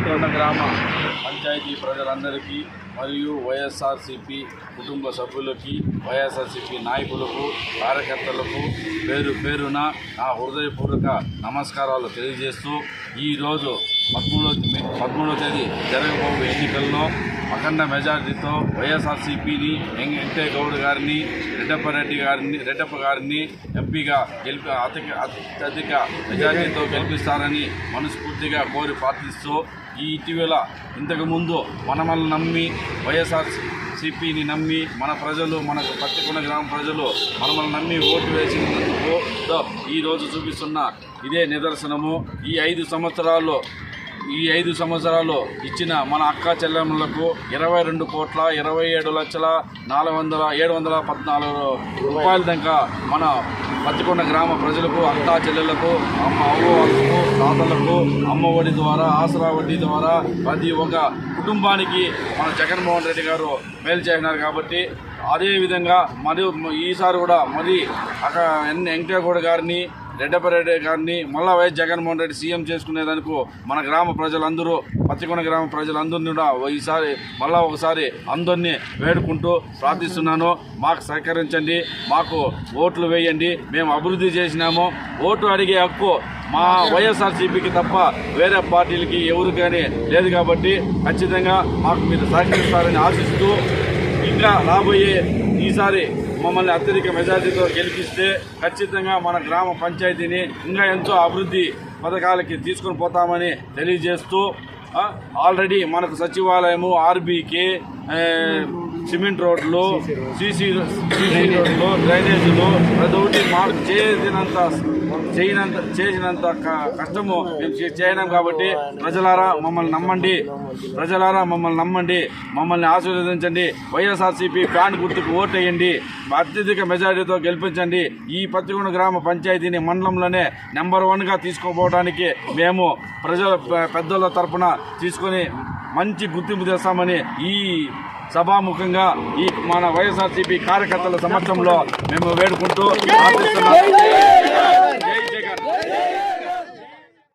కోటకొండ గ్రామ పంచాయతీ ప్రజలందరికీ మరియు వైఎస్ఆర్సిపి కుటుంబ సభ్యులకి వైఎస్ఆర్సిపి నాయకులకు కార్యకర్తలకు పేరు పేరున నా హృదయపూర్వక నమస్కారాలు తెలియజేస్తూ ఈరోజు పదమూడో పదమూడవ తేదీ జరగబోయే ఎన్నికల్లో అఖండ మెజార్టీతో వైఎస్ఆర్సీపీని వెంకటే గౌడ్ గారిని రెడ్డప్పరెడ్డి గారిని రెడ్డప్ప గారిని ఎంపీగా గెలిపి అధిక అత్యధిక మెజార్టీతో గెలిపిస్తారని మనస్ఫూర్తిగా కోరి ప్రార్థిస్తూ ఈ ఇటీవల ఇంతకుముందు మనమల్ని నమ్మి వైఎస్ఆర్ సిపిని నమ్మి మన ప్రజలు మన పత్తికొండ గ్రామ ప్రజలు మనమల్ని నమ్మి ఓటు వేసినందుకు ఈరోజు చూపిస్తున్న ఇదే నిదర్శనము. ఈ ఐదు సంవత్సరాల్లో ఈ ఐదు సంవత్సరాలు ఇచ్చిన మన అక్క చెల్లెమ్మలకు ఇరవై రెండు కోట్ల ఇరవై ఏడు లక్షల నాలుగు వందల ఏడు వందల పద్నాలుగు రూపాయల దాకా మన పత్తికొండ గ్రామ ప్రజలకు అక్కా చెల్లెలకు అమ్మ అవ్వకు తాతలకు అమ్మ వడ్డీ ద్వారా ఆసరా వడ్డీ ద్వారా ప్రతి ఒక్క కుటుంబానికి మన జగన్మోహన్ రెడ్డి గారు మేలు చేసినారు కాబట్టి అదేవిధంగా మరియు ఈసారి కూడా మరి అక్కడ ఎన్ వెంకటేగౌడ గారిని రెడ్డపరెడ్డి గారిని మళ్ళా వైఎస్ జగన్మోహన్ రెడ్డి సీఎం చేసుకునేదానికి మన గ్రామ ప్రజలందరూ పత్తికొండ గ్రామ ప్రజలందరినీ కూడా ఈసారి మళ్ళా ఒకసారి అందరినీ వేడుకుంటూ ప్రార్థిస్తున్నాను. మాకు సహకరించండి మాకు ఓట్లు వేయండి మేము అభివృద్ధి చేసినాము. ఓటు అడిగే హక్కు మా వైఎస్ఆర్సీపీకి తప్ప వేరే పార్టీలకి ఎవరు కానీ లేదు కాబట్టి ఖచ్చితంగా మాకు మీరు సహకరిస్తారని ఆశిస్తూ ఇంకా రాబోయే ఈసారి మమ్మల్ని అత్యధిక మెజార్టీతో గెలిపిస్తే ఖచ్చితంగా మన గ్రామ పంచాయతీని ఇంకా ఎంతో అభివృద్ధి పథకాలకి తీసుకొని పోతామని తెలియజేస్తూ ఆల్రెడీ మనకు సచివాలయము ఆర్బీకే సిమెంట్ రోడ్లు సీసీ సీసీ రోడ్లు డ్రైనేజీలు ప్రతి ఒక్కటి మాకు చేసినంత చేయనంత చేసినంత క- కష్టము మేము చేయడం చేయలేం కాబట్టి ప్రజలారా మమ్మల్ని నమ్మండి. ప్రజలారా మమ్మల్ని నమ్మండి. మమ్మల్ని ఆశీర్వదించండి. వైఎస్ఆర్సీపీ ఫ్యాన్ గుర్తుకు ఓటేయండి. అత్యధిక మెజారిటీతో గెలిపించండి. ఈ పత్తికొండ గ్రామ పంచాయతీని మండలంలోనే నెంబర్ వన్గా తీసుకోపోవడానికి మేము ప్రజల పెద్దల తరఫున తీసుకొని మంచి గుర్తింపు తెస్తామని ఈ సభాముఖంగా ఈ మన వైఎస్ఆర్సీపీ కార్యకర్తల సమక్షంలో మేము వేడుకుంటూ ప్రార్థిస్తున్నాం.